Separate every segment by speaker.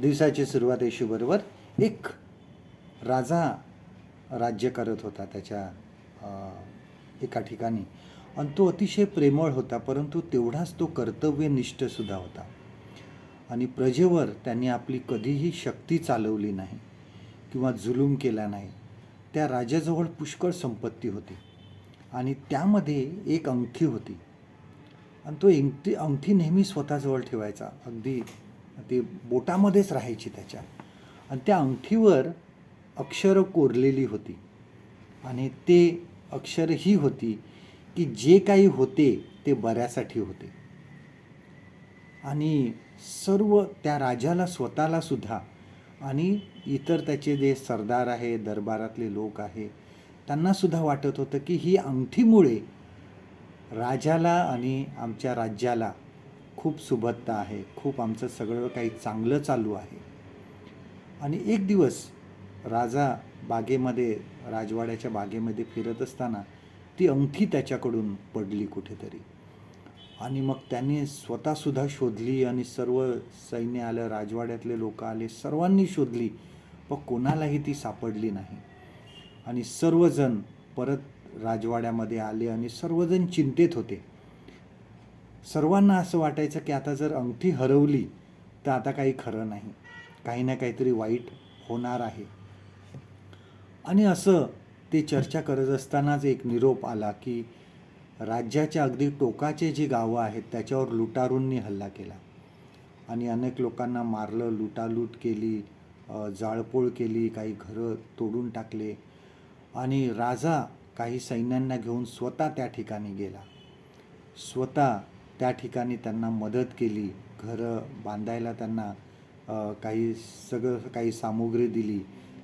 Speaker 1: दिवसाची सुरुवात येशूबरोबर एक राजा राज्य करत होता त्याच्या एका ठिकाणी. आणि तो अतिशय प्रेमळ होता परंतु तेवढाच तो कर्तव्यनिष्ठसुद्धा होता. आणि प्रजेवर त्यांनी आपली कधीही शक्ती चालवली नाही किंवा जुलूम केला नाही. त्या राजाजवळ पुष्कळ संपत्ती होती आणि त्यामध्ये एक अंगठी होती. आणि तो अंगठी अंगठी नेहमी स्वतःजवळ ठेवायचा. अगदी ते बोटामध्येच राहायची त्याच्या. आणि त्या अंगठीवर अक्षरं कोरलेली होती. आणि ते अक्षर ही होती की जे काही होते ते बऱ्यासाठी होते. आणि सर्व त्या राजाला स्वतःला सुद्धा आणि इतर त्याचे जे सरदार आहे दरबारातले लोक आहे त्यांनासुद्धा वाटत होतं की ही अंगठीमुळे राजाला आणि आमच्या राज्याला खूप सुबत्ता आहे खूप आमचं सगळं काही चांगलं चालू आहे. आणि एक दिवस राजा बागेमध्ये राजवाड्याच्या बागेमध्ये फिरत असताना ती अंगठी त्याच्याकडून पडली कुठेतरी. आणि मग त्यांनी स्वतःसुद्धा शोधली आणि सर्व सैन्य आलं राजवाड्यातले लोक आले सर्वांनी शोधली. पण कोणालाही ती सापडली नाही. आणि सर्वजण परत राजवाड्यामध्ये आले आणि सर्वजण चिंतेत होते. सर्वांना असं वाटायचं की आता जर अंगठी हरवली तर आता काही खरं नाही. काही ना काहीतरी वाईट होणार आहे. आणि असं ते चर्चा करत असतानाच एक निरोप आला की राज्याच्या अगदी टोकाचे जी गावं आहेत त्याच्यावर लुटारूंनी हल्ला केला. आणि अनेक लोकांना मारलं लुटालूट केली जाळपोळ केली काही घरं तोडून टाकले. आणि राजा काही सैन्यांना घेऊन स्वतः त्या ठिकाणी गेला. स्वतः त्या ठिकाणी त्यांना मदत केली. घरं बांधायला त्यांना काही सगळं काही सामुग्री दिली.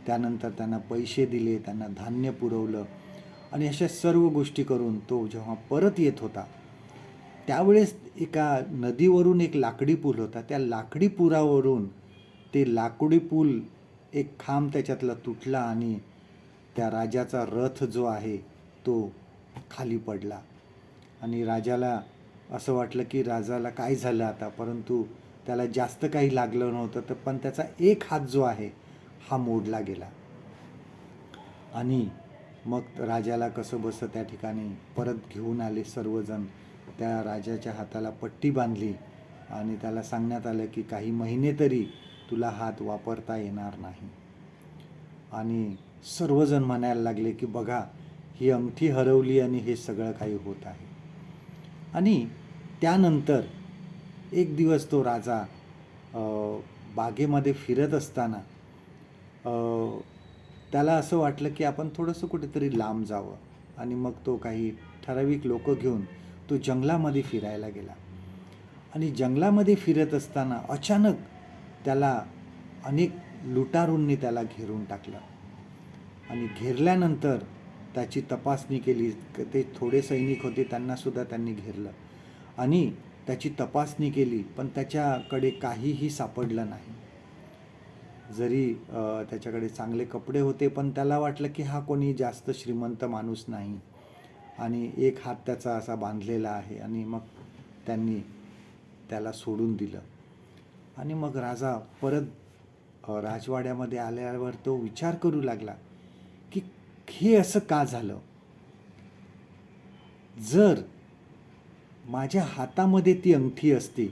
Speaker 1: त्यानंतर त्यांना पैसे दिले त्यांना धान्य पुरवलं. आणि अशा सर्व गोष्टी करून तो जेव्हा परत येत होता त्यावेळेस एका नदीवरून एक लाकडी पूल होता. त्या लाकडी पुरावरून ते लाकडी पूल एक खांब त्याच्यातला तुटला आणि त्या राजाचा रथ जो आहे तो खाली पडला. आणि राजाला असं वाटलं की राजाला काय झालं आता? परंतु त्याला जास्त काही लागलं नव्हतं तर पण त्याचा एक हात जो आहे हा मोडला गेला. आणि मग राजाला कसं बसं त्या ठिकाणी? परत घेऊन आले सर्वजण. त्या राजाच्या हाताला पट्टी बांधली आणि त्याला सांगण्यात आलं की काही महिने तरी तुला हात वापरता येणार नाही. आणि सर्वजण म्हणायला लागले की बघा ही अंगठी हरवली आणि हे सगळं काही होत आहे. आणि त्यानंतर एक दिवस तो राजा बागेमध्ये फिरत असताना त्याला असं वाटलं की आपण थोडंसं कुठेतरी लांब जावं आणि मग तो काही ठराविक लोक घेऊन तो जंगलामध्ये फिरायला गेला. आणि जंगलामध्ये फिरत असताना अचानक त्याला अनेक लुटारूंनी त्याला घेरून टाकलं. आणि घेरल्यानंतर त्याची तपासणी केली. ते थोडे सैनिक होते त्यांनासुद्धा त्यांनी घेरलं. आणि त्याची तपासणी केली पण त्याच्याकडे काहीही सापडलं नाही. जरी त्याच्याकडे चांगले कपडे होते पण त्याला वाटलं की हा कोणी जास्त श्रीमंत माणूस नाही. आणि एक हात त्याचा असा बांधलेला आहे आणि मग त्यांनी त्याला सोडून दिलं. आणि मग राजा परत राजवाड्यामध्ये आल्यावर तो विचार करू लागला. हे असं का झालं? जर माझ्या हातामध्ये ती अंगठी असती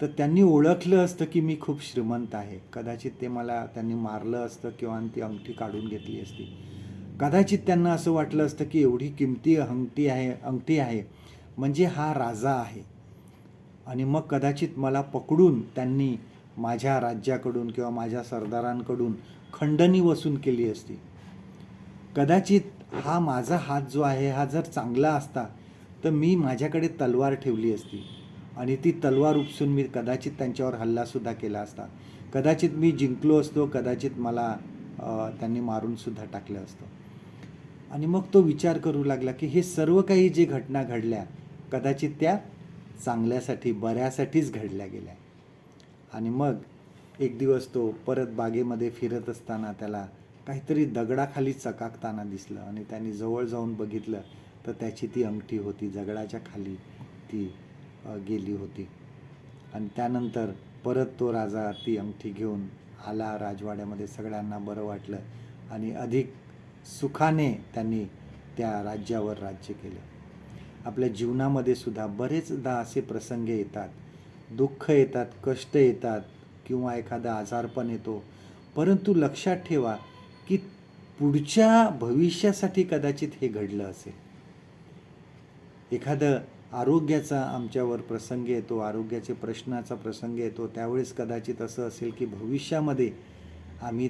Speaker 1: तर त्यांनी ओळखलं असतं की मी खूप श्रीमंत आहे. कदाचित ते मला त्यांनी मारलं असतं किंवा ती अंगठी काढून घेतली असती. कदाचित त्यांना असं वाटलं असतं की एवढी किमती अंगठी आहे अंगठी आहे म्हणजे हा राजा आहे. आणि मग कदाचित मला पकडून त्यांनी माझ्या राज्याकडून किंवा माझ्या सरदारांकडून खंडणी वसूल केली असती. कदाचित हा माझा हात जो आहे हा जर चांगला असता तर मी माझ्याकडे तलवार ठेवली असती. आणि ती तलवार उपसून मी कदाचित त्यांच्यावर हल्लासुद्धा केला असता. कदाचित मी जिंकलो असतो कदाचित मला त्यांनी मारूनसुद्धा टाकलं असतं. आणि मग तो विचार करू लागला की हे सर्व काही जे घटना घडल्या कदाचित त्या चांगल्यासाठी बऱ्यासाठीच घडल्या गेल्या. आणि मग एक दिवस तो परत बागेमध्ये फिरत असताना त्याला काहीतरी दगडाखाली चकाकताना दिसलं आणि त्याने जवळ जाऊन बघितलं तर त्याची ती अंगठी होती दगडाच्या खाली ती गेली होती. आणि त्यानंतर परत तो राजा ती अंगठी घेऊन आला राजवाड्यामध्ये सगळ्यांना बरं वाटलं आणि अधिक सुखाने त्यांनी त्या राज्यावर राज्य केलं. आपल्या जीवनामध्ये सुद्धा बरेचदा असे प्रसंग येतात. दुःख येतात कष्ट येतात किंवा एखादा आजारपण येतो. परंतु लक्षात ठेवा पुढच्या भविष्यासाठी कदाचित हे घडलं असेल. एखादं आरोग्याचा आमच्यावर प्रसंग येतो आरोग्याचे प्रश्नाचा प्रसंग येतो त्यावेळेस कदाचित असं असेल की भविष्यामध्ये आम्ही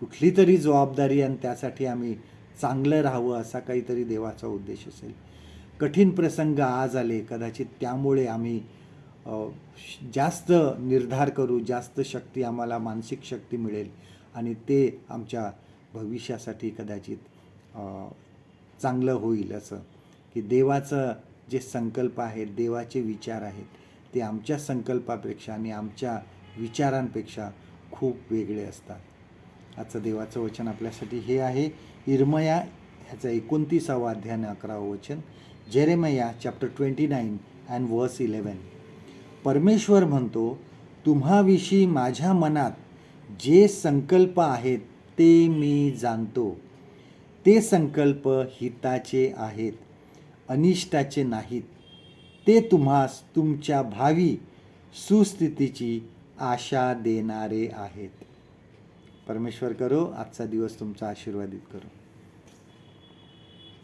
Speaker 1: कुठली तरी जबाबदारी आणि त्यासाठी आम्ही चांगलं राहावं असा काहीतरी देवाचा उद्देश असेल. कठीण प्रसंग आज आले कदाचित त्यामुळे आम्ही श- जास्त निर्धार करू जास्त शक्ती आम्हाला मानसिक शक्ती मिळेल आणि ते आमच्या भविष्यासाठी कदाचित चांगलं होईल असं. की देवाचं जे संकल्प आहेत देवाचे विचार आहेत ते आमच्या संकल्पापेक्षा आणि आमच्या विचारांपेक्षा खूप वेगळे असतात. आजचं देवाचं वचन आपल्यासाठी हे आहे. इरमया ह्याचा एकोणतीसावा अध्याय अकरावं वचन. Jeremiah chapter twenty nine and verse eleven परमेश्वर म्हणतो तुम्हाविषयी माझ्या मनात जे संकल्प आहेत ते मी जाणतो. ते संकल्प हिताचे आहेत अनिष्टाचे नाहीत. ते तुम्हास तुमच्या भावी सुस्थितीची आशा देणारे आहेत. परमेश्वर करो आजचा दिवस तुमचा आशीर्वादित करो.